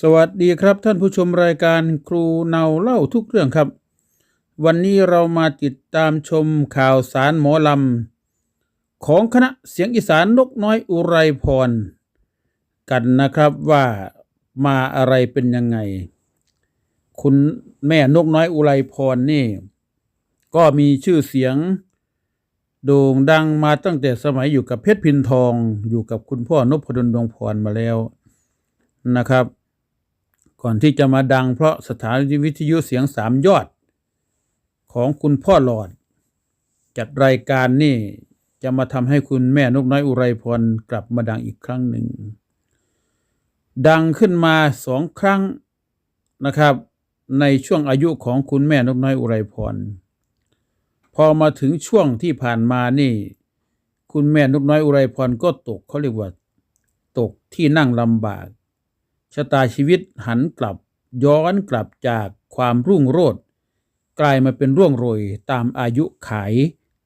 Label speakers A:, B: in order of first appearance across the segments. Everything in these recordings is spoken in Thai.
A: สวัสดีครับท่านผู้ชมรายการครูเนาเล่าทุกเรื่องครับ วันนี้เรามาติดตามชมข่าวสารหมอลำ ของคณะเสียงอีสานนกน้อยอุไรพร กันนะครับว่ามาอะไรเป็นยังไง คุณแม่นกน้อยอุไรพรนี่ ก็มีชื่อเสียง โด่งดังมาตั้งแต่สมัยอยู่กับเพชรพินทองอยู่กับคุณพ่อนพดลดวงพรมาแล้วนะครับ ก่อนที่จะมาดังเพราะสถานีวิทยุเสียงสามยอด ของคุณพ่อหลอด จัดรายการนี่จะมาทำให้คุณแม่นกน้อยอุไรพรกลับมาดังอีกครั้งหนึ่ง ดังขึ้นมาสองครั้งนะครับ ในช่วงอายุของคุณแม่นกน้อยอุไรพรพอมาถึงช่วงที่ผ่านมานี่ คุณแม่นกน้อยอุไรพรก็ตกเขาเรียกว่า ตกที่นั่งลำบาก ชะตาชีวิตหันกลับย้อนกลับจากความรุ่งโรจน์กลายมาเป็นร่วงโรยตามอายุขาย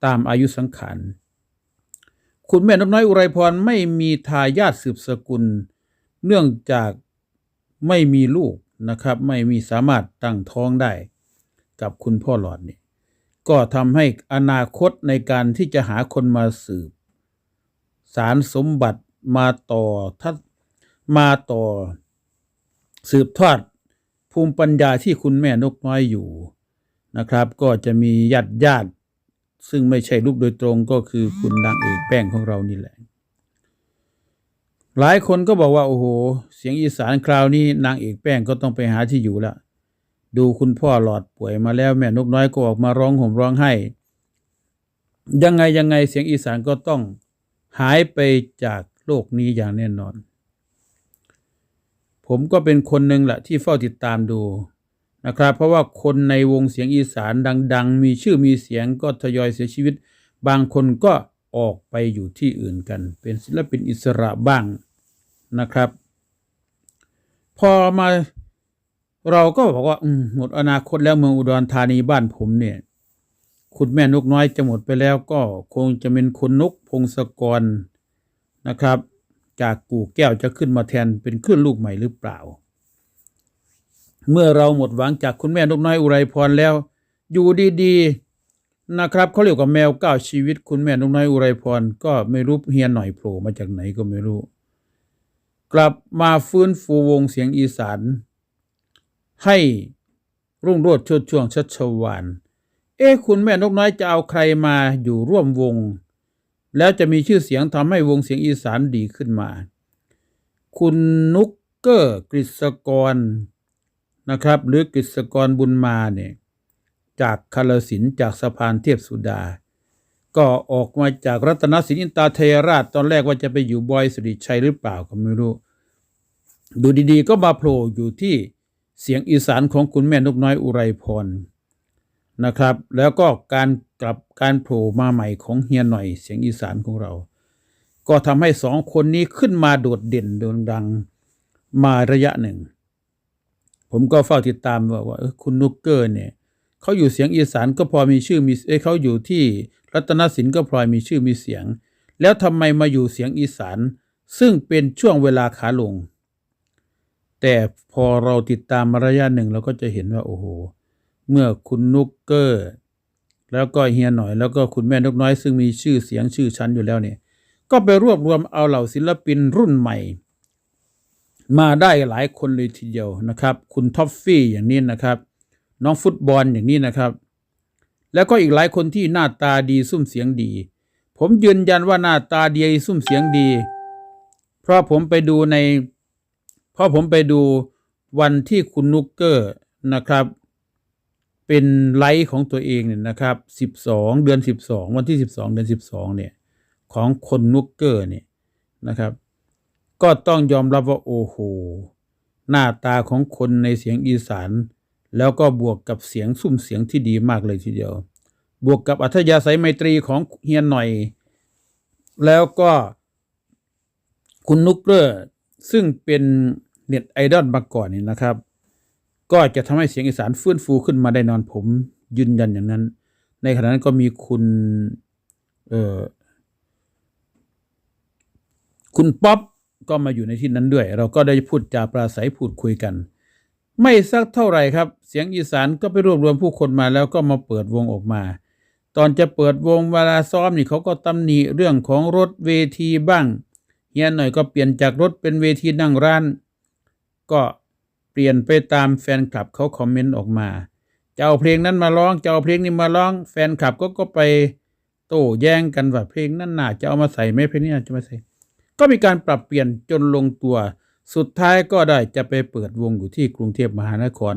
A: ตามอายุสังขารคุณแม่นกน้อยอุไรพรไม่มีทายาทสืบสกุล เนื่องจากไม่มีลูกนะครับ ไม่มีสามารถตั้งท้องได้ กับคุณพ่อหลอดนี่ก็ทำให้อนาคตในการที่จะหาคนมาสืบ สารสมบัติมาต่อทัดมาต่อ สืบทอดภูมิปัญญาที่คุณแม่นกน้อยอยู่นะครับ ก็จะมีญาติญาติซึ่งไม่ใช่ลูกโดยตรงก็คือคุณนางเอกแป้งของเรานี่แหละ หลายคนก็บอกว่าโอ้โห เสียงอีสานคราวนี้นางเอกแป้งก็ต้องไปหาที่อยู่ล้วดูคุณพ่อหลอดป่วยมาแล้วแม่นกน้อยก็ออกมาร้องห่มร้องไห้ ยังไงยังไงเสียงอีสานก็ต้องหายไปจากโลกนี้อย่างแน่นอน ผมก็เป็นคนหนึ่งแหละที่เฝ้าติดตามดูนะครับ เพราะว่าคนในวงเสียงอีสานดัง ๆ มีชื่อมีเสียงก็ทยอยเสียชีวิต บางคนก็ออกไปอยู่ที่อื่นกัน เป็นศิลปินอิสระบ้างนะครับ พอมาเราก็บอกว่าหมดอนาคตแล้วเมืองอุดรธานีบ้านผมเนี่ยคุณแม่นกน้อยจะหมดไปแล้วก็คงจะเป็นคุณนกพงศกรนะครับ จากกู่แก้วจะขึ้นมาแทนเป็นคลื่นลูกใหม่หรือเปล่า เมื่อเราหมดหวังจากคุณแม่นกน้อยอุไรพรแล้ว อยู่ดีๆนะครับเขาเรียกว่าแมวก้าวชีวิต คุณแม่นกน้อยอุไรพรก็ไม่รู้เฮียนหน่อยโผล่มาจากไหนก็ไม่รู้ กลับมาฟื้นฟูวงเสียงอีสานให้รุ่งโรจน์ชดช่วงชัชวานเอ๊ะคุณแม่นกน้อยจะเอาใครมาอยู่ร่วมวง แล้วจะมีชื่อเสียงทำให้วงเสียงอีสานดีขึ้นมา คุณนุกเกอร์กฤษกรนะครับ หรือกฤษกรบุญมาเนี่ยจากคาลสินจากสะพานเทียบสุดา ก็ออกมาจากรัตนสินอินตาเทราชตอนแรกว่าจะไปอยู่บอยสุริชัยหรือเปล่าก็ไม่รู้ ดูดีๆ ก็มาโผล่อยู่ที่เสียงอีสานของคุณแม่นกน้อยอุไรพร นะครับ แล้วก็การกลับการโผล่มาใหม่ของเฮียหน่อยเสียงอีสานของเรา ก็ทำให้สองคนนี้ขึ้นมาโดดเด่นโด่งดังมาระยะหนึ่ง ผมก็เฝ้าติดตามว่าว่าคุณนุกเกอร์เนี่ยเขาอยู่เสียงอีสานก็พอมีชื่อมีเอ้เขาอยู่ที่รัตนสินก็พลอยมีชื่อมีเสียง แล้วทำไมมาอยู่เสียงอีสาน ซึ่งเป็นช่วงเวลาขาลง แต่พอเราติดตามมาระยะหนึ่งเราก็จะเห็นว่าโอ้โห เมื่อคุณนุกเกอร์ แล้วก็เฮียหน่อย แล้วก็คุณแม่นกน้อย ซึ่งมีชื่อเสียงชื่อชั้นอยู่แล้วเนี่ยก็ไปรวบรวมเอาเหล่าศิลปินรุ่นใหม่ มาได้หลายคนเลยทีเดียวนะครับ คุณท็อฟฟี่อย่างนี้นะครับ น้องฟุตบอลอย่างนี้นะครับ แล้วก็อีกหลายคนที่หน้าตาดีซุ้มเสียงดี ผมยืนยันว่าหน้าตาดีซุ้มเสียงดี เพราะผมไปดูใน เพราะผมไปดูวันที่คุณนุกเกอร์นะครับ เป็นไลฟ์ของตัวเองเนี่ยนะครับสิบสองเดือนสิบสองวันที่สิบสองเดือนสิบสองเนี่ยของคนนุกเกอร์เนี่ยนะครับ ก็ต้องยอมรับว่าโอ้โหหน้าตาของคนในเสียงอีสาน แล้วก็บวกกับเสียงซุ้มเสียงที่ดีมากเลยทีเดียว บวกกับอัธยาศัยไมตรีของเฮียนหน่อย แล้วก็คุณนุกเกอร์ซึ่งเป็นเน็ตไอดอลมาก่อนนี่นะครับ ก็จะทำให้เสียงอีสานฟื้นฟูขึ้นมาได้นอนผมยืนยันอย่างนั้น ในขณะนั้นก็มีคุณเอ่อคุณป๊อปก็มาอยู่ในที่นั้นด้วย เราก็ได้พูดจาปราศัยพูดคุยกัน ไม่สักเท่าไหร่ครับ เสียงอีสานก็ไปรวบรวมผู้คนมาแล้วก็มาเปิดวงออกมา ตอนจะเปิดวงเวลาซ้อมนี่เขาก็ตำหนิเรื่องของรถเวทีบ้างเฮียหน่อยก็เปลี่ยนจากรถเป็นเวทีนั่งร้าน ก็ เปลี่ยนไปตามแฟนคลับเขาคอมเมนต์ออกมาจะเอาเพลงนั้นมาร้องจะเอาเพลงนี้มาร้อง แฟนคลับก็ก็ไปโต้แย้งกันว่าเพลงนั้นน่าจะเอามาใส่ไหมเพลงนี้น่จะมาใส่ ก็มีการปรับเปลี่ยนจนลงตัว สุดท้ายก็ได้จะไปเปิดวงอยู่ที่กรุงเทพมหานคร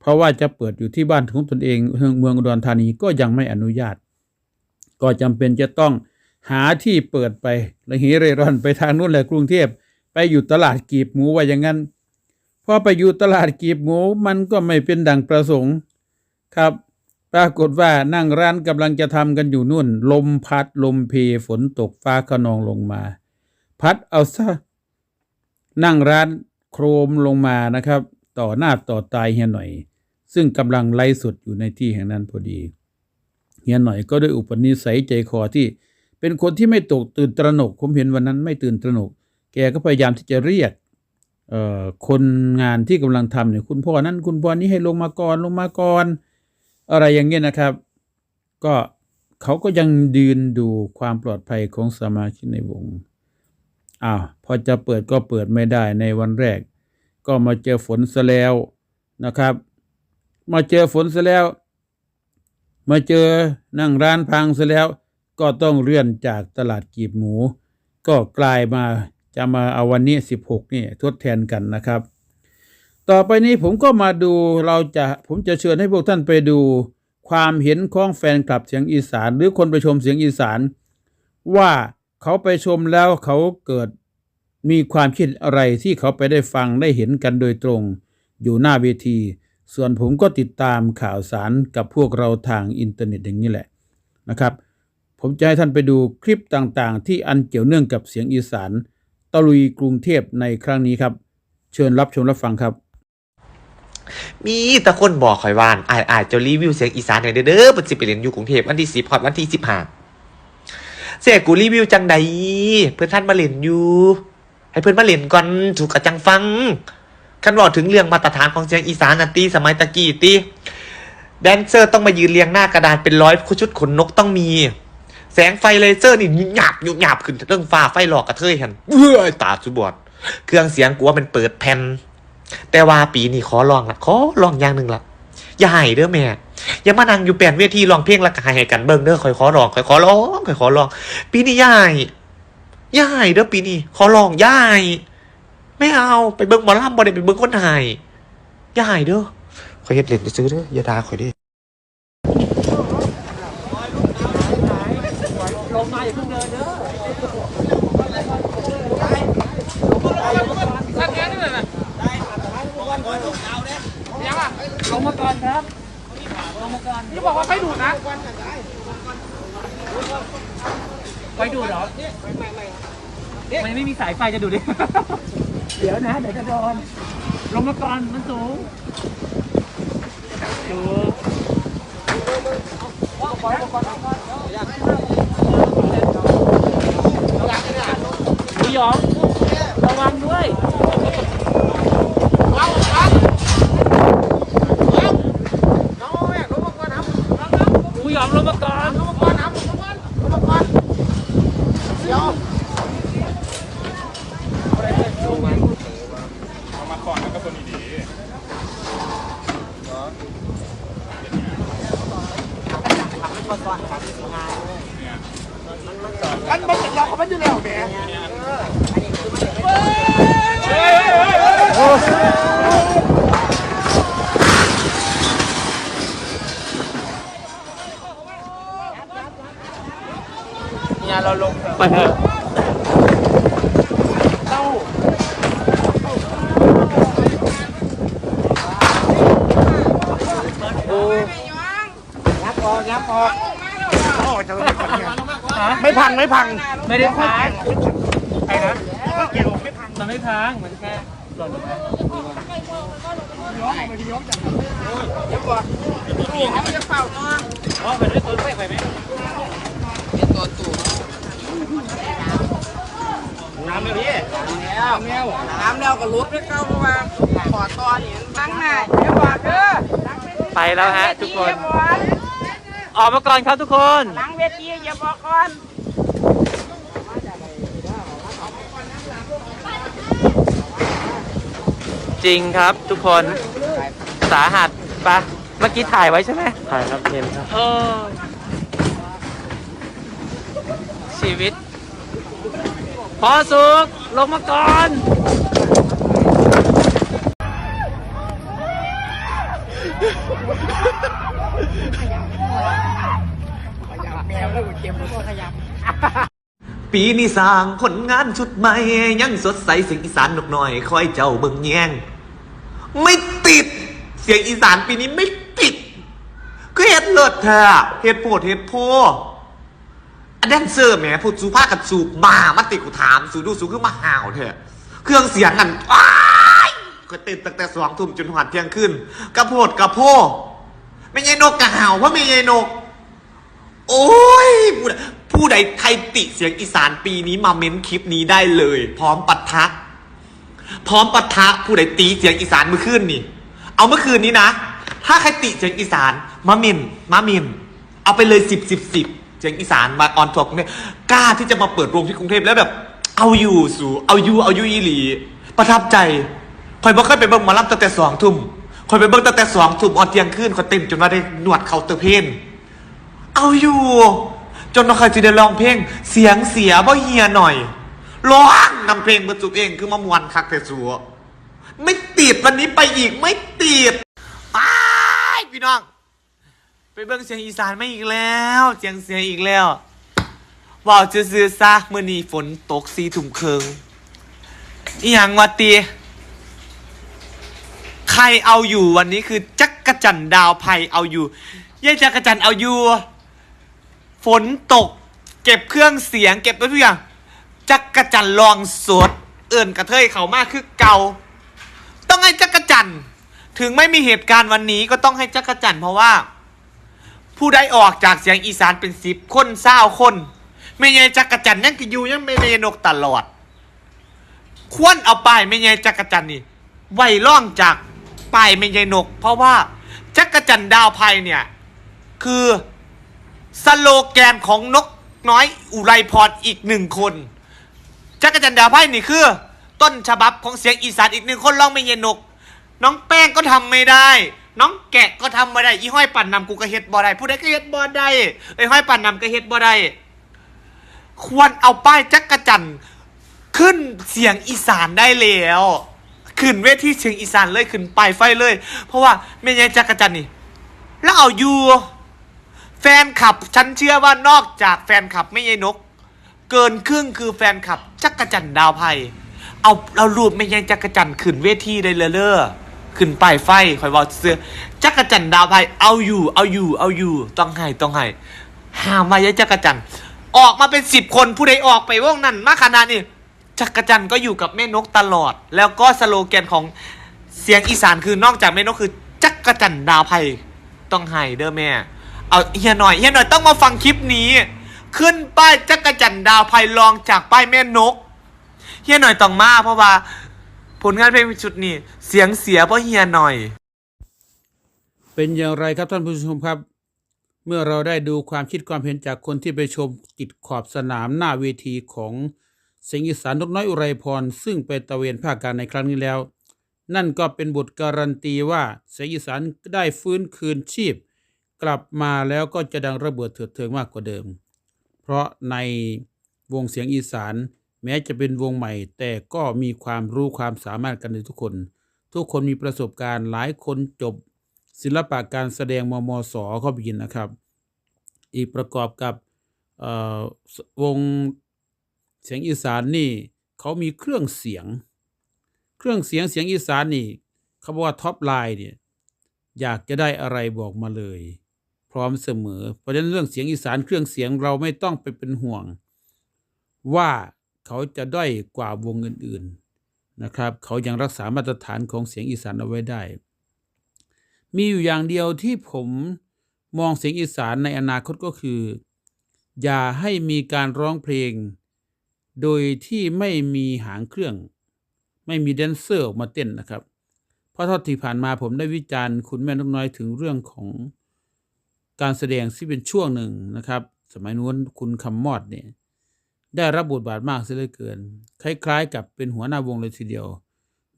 A: เพราะว่าจะเปิดอยู่ที่บ้านของตนเองเมืองอุดรธานีก็ยังไม่อนุญาต ก็จำเป็นจะต้องหาที่เปิดไปและเหเร่ร่อนไปทางนู้นแหละกรุงเทพไปอยู่ตลาดกีบหมูว่าอย่างนั้น พอไปอยู่ตลาดกีบหมูมันก็ไม่เป็นดังประสงค์ครับ ปรากฏว่านั่งร้านกำลังจะทำกันอยู่นู่น ลมพัดลมเพฝนตกฟ้าขนองลงมา พัดเอาซะนั่งร้านโครมลงมานะครับ ต่อหน้าต่อตายเฮียหน่อย ซึ่งกำลังไล่สุดอยู่ในที่แห่งนั้นพอดีเฮียหน่อยก็ด้วยอุปนิสัยใจคอที่เป็นคนที่ไม่ตกตื่นตระหนกผมเห็นวันนั้นไม่ตื่นตระหนก แกก็พยายามที่จะเรียก เอ่อคนงานที่กำลังทำเนี่ยคุณพ่อนั้นคุณพ่อนี้ให้ลงมาก่อนลงมาก่อนอะไรอย่างเงี้ยนะครับ ก็เขาก็ยังยืนดูความปลอดภัยของสมาชิกในวงอ้าวพอจะเปิดก็เปิดไม่ได้ในวันแรก ก็มาเจอฝนซะแล้วนะครับ มาเจอฝนซะแล้ว มาเจอนั่งร้านพังซะแล้ว ก็ต้องเลื่อนจากตลาดกีบหมู ก็กลายมา จะมาเอาวันนี้ 16 นี่ทดแทนกันนะครับ ต่อไปนี้ผมก็มาดูเราจะผมจะเชิญให้พวกท่านไปดูความเห็นของแฟนคลับเสียงอีสาน หรือคนไปชมเสียงอีสาน ว่าเขาไปชมแล้วเขาเกิดมีความคิดอะไรที่เขาไปได้ฟังได้เห็นกันโดยตรง อยู่หน้าเวที ส่วนผมก็ติดตามข่าวสารกับพวกเราทางอินเทอร์เน็ตอย่างนี้แหละนะครับ ผมจะให้ท่านไปดูคลิปต่างๆ ที่อันเกี่ยวเนื่องกับเสียงอีสาน ตะลุยกรุงเทพในครั้งนี้ครับ เชิญรับชมรับฟังครับ
B: มีต่คนบอกข่อยว่านอายอายจะรีวิวเสียงอีสานให้เด้อเด้อมันสิไปเรียนอยู่กรุงเทพวันที่สิบพอดวันที่สิบห้าเสียกูรีวิวจังใดเพื่อนท่านมาเล่นอยู่ ให้เพื่อนมาเล่นก่อนถูกกระจังฟังคันบอกถึงเรื่องมาตรฐานของเสียงอีสานนันตีสมัยตะกี้ตีแดนเซอร์ต้องมายืนเรียงหน้ากระดานเป็นร้อยชุดขนนกต้องมี แสงไฟเลเซอร์นี่หยาบหยุบหยาบขึ้นเรื่องฟ้าไฟหลอกกระเทยหันเฮ้ยตาสุบอดเครื่องเสียงกูว่ามันเปิดแผ่นแต่ว่าปีนี้ขอลองละขอลองอย่างหนึ่งละอย่าให้เด้อแม่อย่ามานั่งอยู่แปลนเวทีร้องเพลงละก็ให้ให้กันเบิ่งเด้อคอยขอร้องคอยขอร้องคอยขอร้อง ปีนี้ย่าให้อย่าให้เด้อปีนี้ขอร้องย่าให้ไม่เอาไปเบิ่งหมอลำบ่ได้ไปเบิ่งคนห้อย่าให้เด้อคอยเฮ็ดเล่นซื้อเด้ออย่าด่าคอยดิ เด้อ
C: ลงมาก่อนครับลงมาก่อนนี่บอกว่าไฟดูดนะไฟดูดเหรอมันไม่มีสายไฟจะดูดดิ เดี๋ยวนะเดี๋ยวจะโดนลงมาก่อนมันสูงดูง ระวังด้วย กูยอมลงมาก่อนเนี่ ยเราลงไปเถอะเต้าโอ้ยับออกยับออกไม่พังไม่พังไม่ได้พังไอ้นะเกี่ยวไม่พังมันไม่พังมันแค่หล่นลงมาอ๋อไปด้วยตัวไปไหม
D: น้ำแล้วพี่น้ำแล้วน้ำแล้วก็รุดไปเข้าเพราะว่าขอตอนนี่ตั้งหน้าเดี๋ยวบอกเด้อ
C: ไปแล้วฮะทุกคน ออกมาก่อนครับทุกคน
D: หลังเวทีอย่าบอกก่อน
C: จริงครับทุกคนสาหัสปะเมื่อกี้ถ่ายไว้ใช่ไหม
E: ถ่ายครับเห็นครับ
C: เออชีวิต พอสุก ลงมาก่อน
B: ปีนี้สร้างผลงานชุดใหม่ ยังสดใสเสียงอีสานนกหน่อย คอยเจ้าเบิ่งแยง ไม่ติด เสียงอีสานปีนี้ไม่ติดก็เฮ็ดเลิศเธอะเฮ็ดโพดเฮ็ดโพ อันแดนเซอร์แหมพูดสูภาคกับสูบมามาติกูถาม สูดูสูคือมาห่าวเถอะเครื่องเสียงกันอ้ายก็เต้นตั้งแต่สองทุ่มจนหอดเที่ยงคืนกระโพดกระโพไม่ใช่นกกระห่าวเพราะไม่ใช่นก โอ้ยผู้ใดผู้ใดใครติเสียงอีสานปีนี้มาเม้นคลิปนี้ได้เลย พร้อมปัทะพร้อมปัทะผู้ใดตีเสียงอีสานเมื่อคืนนี่ เอาเมื่อคืนนี้นะ ถ้าใครติเสียงอีสานมาเมนมาเมนเอาไปเลยสิบสิบสิบ เสียงอีสานมาออนทัวร์กรุงเทพกล้าที่จะมาเปิดโรงที่กรุงเทพแล้วแบบ เอาอยู่สู่เอาอยู่เอาอยู่อีหลี ประทับใจคอยบอกเคยไปเบิ่งหมาลับตั้งแต่สองทุ่มคอยไปเบิ่งตั้งแต่สองทุ่มออนเที่ยงคืนคอยเต้นจนว่าได้หนวดเคาน์เตอร์เพนเอาอยู่ จนเราเคยจะได้ร้องเพลง เสียงเสียบ่เฮียหน่อยร้องนำเพลงบรรจุเองคือมามวนคักแต่สัวไม่ติดวันนี้ไปอีกไม่ติดอ้ายพี่น้อง เบิ่งเสียงอีสานไม่อีกแล้วเสียงเสียงอีกแล้วว่าวจะซื้อๆซะเมื่อนี้ฝนตกสีถุ่มเคิงอีหยังวะตีใครเอาอยู่วันนี้คือจักกะจันดาวไพเอาอยู่ยายจักรจันทร์เอาอยู่ ฝนตก เก็บเครื่องเสียง เก็บทุกอย่างจักรจันทร์ลองสด เอื่นกระเทยเขามากคือเกาต้องให้จักรจันทร์ถึงไม่มีเหตุการณ์วันนี้ก็ต้องให้จักรจันทร์เพราะว่า ผู้ได้ออกจากเสียงอีสานเป็นสิบคนเศร้าคนไม่ใช่จักรจันยังก็อยู่ยังไม่ได้นกตลอด ควรเอาป้ายไม่ใช่จักรจันนี่ไว้ล่องจากป้ายไม่ใช่นก เพราะว่าจักรจันดาวไพเนี่ย คือสโลแกนของนกน้อยอุไรพรอีกหนึ่งคน จักรจันดาวไพ่นี่คือ ต้นฉบับของเสียงอีสานอีกหนึ่งคนร้องไม่เย็นนก น้องแป้งก็ทำไม่ได้ น้องแกะก็ทำไม่ได้อีห้อยปั่นนำกูก็เฮ็ดบ่ได้ผู้ใดก็เฮ็ดบ่ได้ไอ้ห้อยปั่นนำก็เฮ็ดบ่ได้ควรเอาป้ายจักรจันทร์ขึ้นเสียงอีสานได้แล้วขึ้นเวทีเสียงอีสานเลยขึ้นไปายไฟเลย เพราะว่าแม่ยายจักรจันทร์นี่ แล้วเอาอยู่แฟนคลับ ฉันเชื่อว่านอกจากแฟนคลับไม่ใช่นก เกินครึ่งคือแฟนคลับ จักรจันทร์ดาวไพเอาเรารูปไม่ใช่จักรจันทร์ขึ้นเวทีได้เลยเลอ ขึ้นป้ายไฟคอยบอกเสื้อจักรจันดาวไพเอาอยู่ เอาอยู่ เอาอยู่ ต้องให้ต้องให้ห้ามมายายจักรจันออกมาเป็นสิบคนผู้ใดออกไปว่องนั้นมาขนาดนี้จักรจันก็อยู่กับแม่นกตลอด แล้วก็สโลแกนของเสียงอีสานคือนอกจากแม่นกคือจักรจันดาวไพต้องให้เด้อแม่ เอาเฮียหน่อยเฮียหน่อยต้องมาฟังคลิปนี้ ขึ้นป้ายจักรจันดาวไพลองจากป้ายแม่นกเฮียหน่อยต้องมาเพราะว่า ผลงานเพลงชุดนี้ เสียงเสียเพราะเฮียหน่อย
A: เป็นอย่างไรครับท่านผู้ชมครับ เมื่อเราได้ดูความคิดความเห็นจากคนที่ไปชมติดขอบสนามหน้าเวทีของเสียงอีสานนกน้อยอุไรพร ซึ่งไปตะเวนภาคกลางในครั้งนี้แล้ว นั่นก็เป็นบทการันตีว่าเสียงอีสานได้ฟื้นคืนชีพ กลับมาแล้วก็จะดังระเบิดเถิดเทิงมากกว่าเดิม เพราะในวงเสียงอีสาน แม้จะเป็นวงใหม่ แต่ก็มีความรู้ความสามารถกันในทุกคน ทุกคนมีประสบการณ์หลายคนจบ ศิลปะการแสดงมมสเข้าไปยินนะครับ อีกประกอบกับเอ่อวงเสียงอีสานนี่เขามีเครื่องเสียง เครื่องเสียงเสียงอีสานนี่เขาบอกว่าท็อปไลน์เนี่ยอยากจะได้อะไรบอกมาเลย พร้อมเสมอ เพราะฉะนั้นเรื่องเสียงอีสานเครื่องเสียงเราไม่ต้องไปเป็นห่วง ว่า เขาจะด้อยกว่าวงอื่นๆนะครับ เขายังรักษามาตรฐานของเสียงอีสานเอาไว้ได้ มีอยู่อย่างเดียวที่ผมมองเสียงอีสานในอนาคตก็คือ อย่าให้มีการร้องเพลง โดยที่ไม่มีหางเครื่อง ไม่มีแดนเซอร์ออกมาเต้นนะครับ เพราะท่าที่ผ่านมาผมได้วิจารณ์คุณแม่นกน้อยถึงเรื่องของการแสดงที่เป็นช่วงหนึ่งนะครับ สมัยนู้นคุณคำมอดเนี่ย ได้รับบทบาทมากเสียเหลือเกิน คล้ายๆ กับเป็นหัวหน้าวงเลยทีเดียว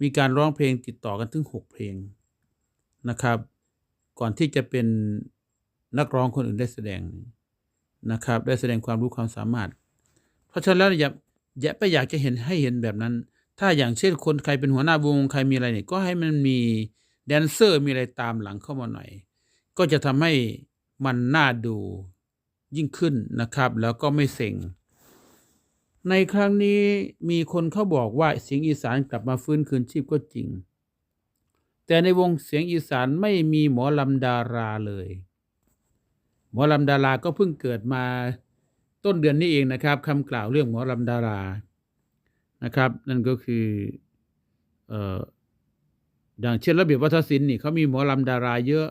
A: มีการร้องเพลงติดต่อกันถึงหกเพลงนะครับ ก่อนที่จะเป็นนักร้องคนอื่นได้แสดงนะครับ ได้แสดงความรู้ความสามารถ เพราะฉะนั้นแล้วอย่าอย่าไปอยากจะเห็นให้เห็นแบบนั้น ถ้าอย่างเช่นคนใครเป็นหัวหน้าวงใครมีอะไรเนี่ยก็ให้มันมีแดนเซอร์มีอะไรตามหลังเข้ามาหน่อย ก็จะทำให้มันน่าดูยิ่งขึ้นนะครับ แล้วก็ไม่เซ็ง ในครั้งนี้มีคนเขาบอกว่าเสียงอีสานกลับมาฟื้นคืนชีพก็จริง แต่ในวงเสียงอีสานไม่มีหมอลำดาราเลย หมอลำดาราก็เพิ่งเกิดมาต้นเดือนนี้เองนะครับคำกล่าวเรื่องหมอลำดารานะครับ นั่นก็คือเอ่อดังเช่นระเบียบวัฒนศิลป์นี่เขามีหมอลำดาราเยอะ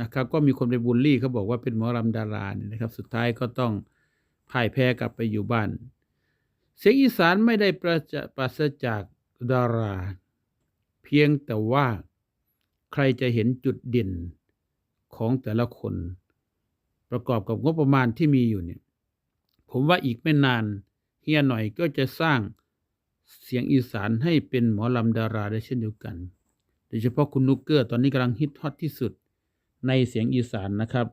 A: นะครับ ก็มีคนไปบูลลี่เขาบอกว่าเป็นหมอลำดารานี่นะครับ สุดท้ายก็ต้องพ่ายแพ้กลับไปอยู่บ้าน เสียงอีสานไม่ได้ประจะปราศจากดารา เพียงแต่ว่าใครจะเห็นจุดเด่นของแต่ละคน ประกอบกับงบประมาณที่มีอยู่เนี่ยผมว่าอีกไม่นานเฮียหน่อยก็จะสร้างเสียงอีสานให้เป็นหมอลำดาราได้เช่นเดียวกัน โดยเฉพาะคุณนุกเกอร์ตอนนี้กำลังฮิตฮอตที่สุดในเสียงอีสานนะครับ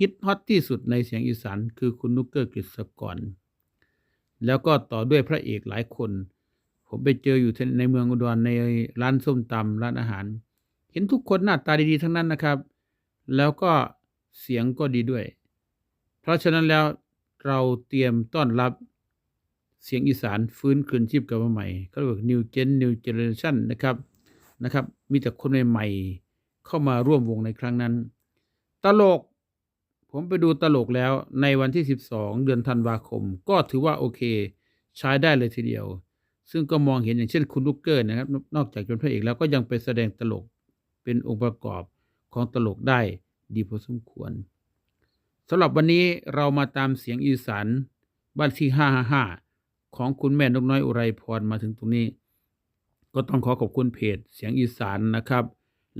A: ฮิตฮอตที่สุดในเสียงอีสานคือคุณนุกเกอร์กฤษกร แล้วก็ต่อด้วยพระเอกหลายคน ผมไปเจออยู่ในเมืองอุดรในร้านส้มตำร้านอาหาร เห็นทุกคนหน้าตาดีๆทั้งนั้นนะครับ แล้วก็เสียงก็ดีด้วย เพราะฉะนั้นแล้วเราเตรียมต้อนรับเสียงอีสานฟื้นคืนชีพกลับมาใหม่เขาเรียกว่า New Gen New Generation นะครับนะครับ มีแต่คนใหม่ๆเข้ามาร่วมวงในครั้งนั้น ตลก ผมไปดูตลกแล้วในวันที่ 12 เดือนธันวาคม ก็ถือว่าโอเค ใช้ได้เลยทีเดียว ซึ่งก็มองเห็นอย่างเช่นคุณลูกเกอร์นะครับ นอกจากเป็นพระเอกแล้วก็ยังไปแสดงตลกเป็นองค์ประกอบของตลกได้ดีพอสมควรสำหรับวันนี้เรามาตามเสียงอีสานบ้านที่ 555 ของคุณแม่นกน้อยอุไรพรมาถึงตรงนี้ ก็ต้องขอขอบคุณเพจเสียงอีสานนะครับ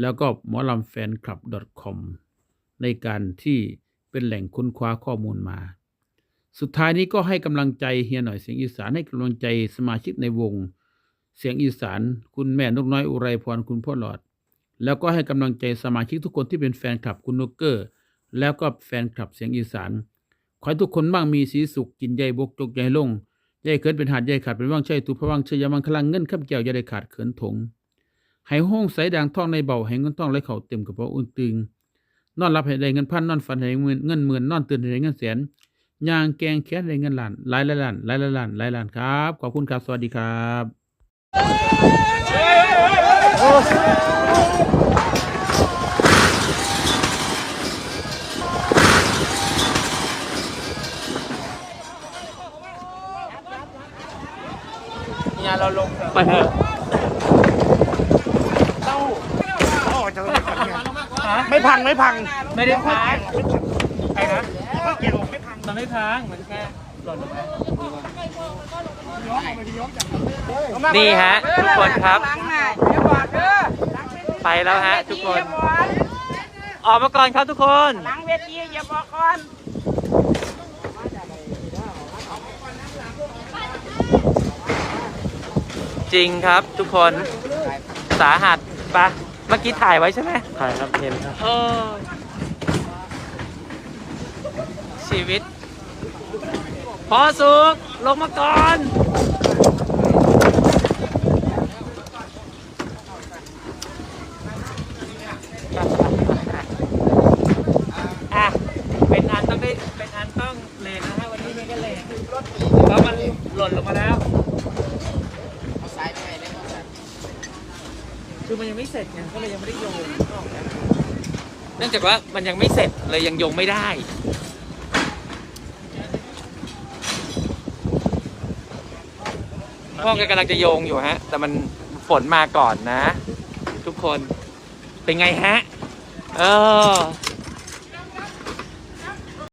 A: แล้วก็หมอลำแฟนคลับ .com ในการที่ เป็นแหล่งค้นคว้าข้อมูลมา สุดท้ายนี้ก็ให้กำลังใจเฮียหน่อยเสียงอีสานให้กำลังใจสมาชิกในวง เสียงอีสาน คุณแม่นกน้อยอุไรพรคุณพ่อหลอด แล้วก็ให้กำลังใจสมาชิกทุกคนที่เป็นแฟนคลับคุณนกเกอร์ แล้วก็แฟนคลับเสียงอีสานขอให้ทุกคนบ้างมีสีสุขกินใยบกจกใยลงใยเขินเป็นหาดใยขาดเป็นว่างใช่ตุพวังเชยมังคลังเงินข้ามแก้วอย่าได้ขาดเขินถงให้ห้องใสดังท่องในเบาให้เงินท่องไหลเข่าเต็มกระเป๋าอุ่นตึง นอนรับให้ได้เงินพันนอนฝันให้เงินเงินหมื่นนอนตื่นให้เงินแสนย่างแกงแค้นให้เงินล้านหลายลายล้านหลายลายล้านหลายล้านครับขอบคุณครับสวัสดีครับ
C: เนี่ยเราลงไปเถอะฮะ
D: ไม่พังไม่พัง
C: ไม่ได้พังใครนะมันไม่พังมันแค่หล่นลงมานี่ฮะ ทุกคนครับ
D: ล้างหน้าอย่าบอกเด้อ
C: ไปแล้วฮะ ทุกคน ออกมาก่อนครับทุกคน
D: ล้างเวทีอย่าบอกก่อน
C: จริงครับทุกคนสาหัสปะ เมื่อกี้ถ่ายไว้ใช่ไหมถ่ายครับเห็นครับ เออ ชีวิต พอสุก ลงมาก่อน อะ เป็นอันต้องได้ เป็นอันต้องเลนนะฮะวันนี้นี่ก็เลนเพราะมันหล่นลงมาแล้ว คือมันยังไม่ เสร็จไงก็เลยยังไม่ได้โยงเนื่องจากว่ามันยังไม่เสร็จเลยยังโยงไม่ได้ พ่อแกกำลังจะโยงอยู่ฮะ แต่มันฝนมาก่อนนะ ทุกคนเป็นไงฮะ เออ